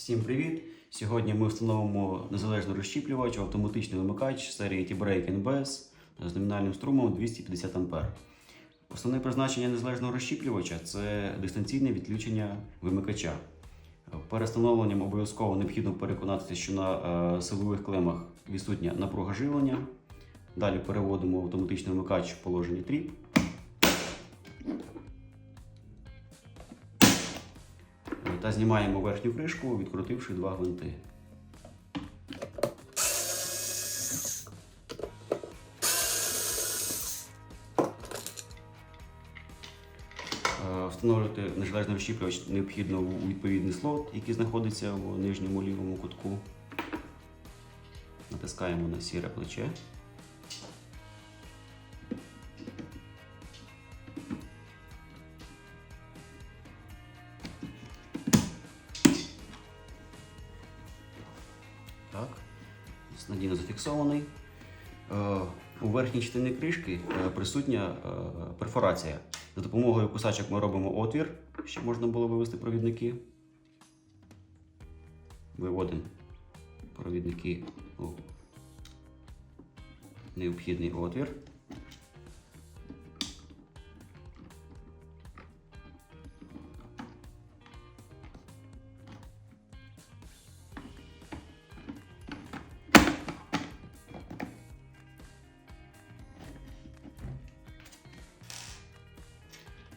Всім привіт! Сьогодні ми встановимо незалежний розщіплювач, автоматичний вимикач серії T-Break NBS з номінальним струмом 250 А. Основне призначення незалежного розщіплювача це дистанційне відключення вимикача. Перед встановленням обов'язково необхідно переконатися, що на е, силових клемах відсутня напруга живлення. Далі переводимо автоматичний вимикач в положення тріп. Та знімаємо верхню кришку, відкрутивши два гвинти. Е, Встановлювати незалежний розщіплювач необхідно у відповідний слот, який знаходиться в нижньому лівому кутку. Натискаємо на сіре плече. Так, надійно зафіксований. Е, У верхній частині кришки е, присутня е, перфорація. За допомогою кусачок ми робимо отвір, щоб можна було вивести провідники. Виводимо провідники у необхідний отвір.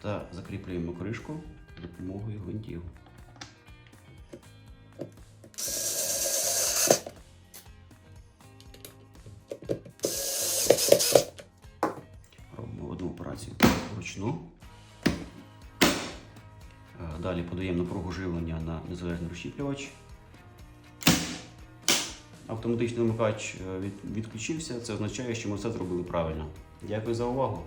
Та закріплюємо кришку допомогою гвинтів. Робимо одну операцію вручну. Е, Далі подаємо напругу живлення на незалежний розщіплювач. Автоматичний вимикач е, відключився. Це означає, що ми все зробили правильно. Дякую за увагу.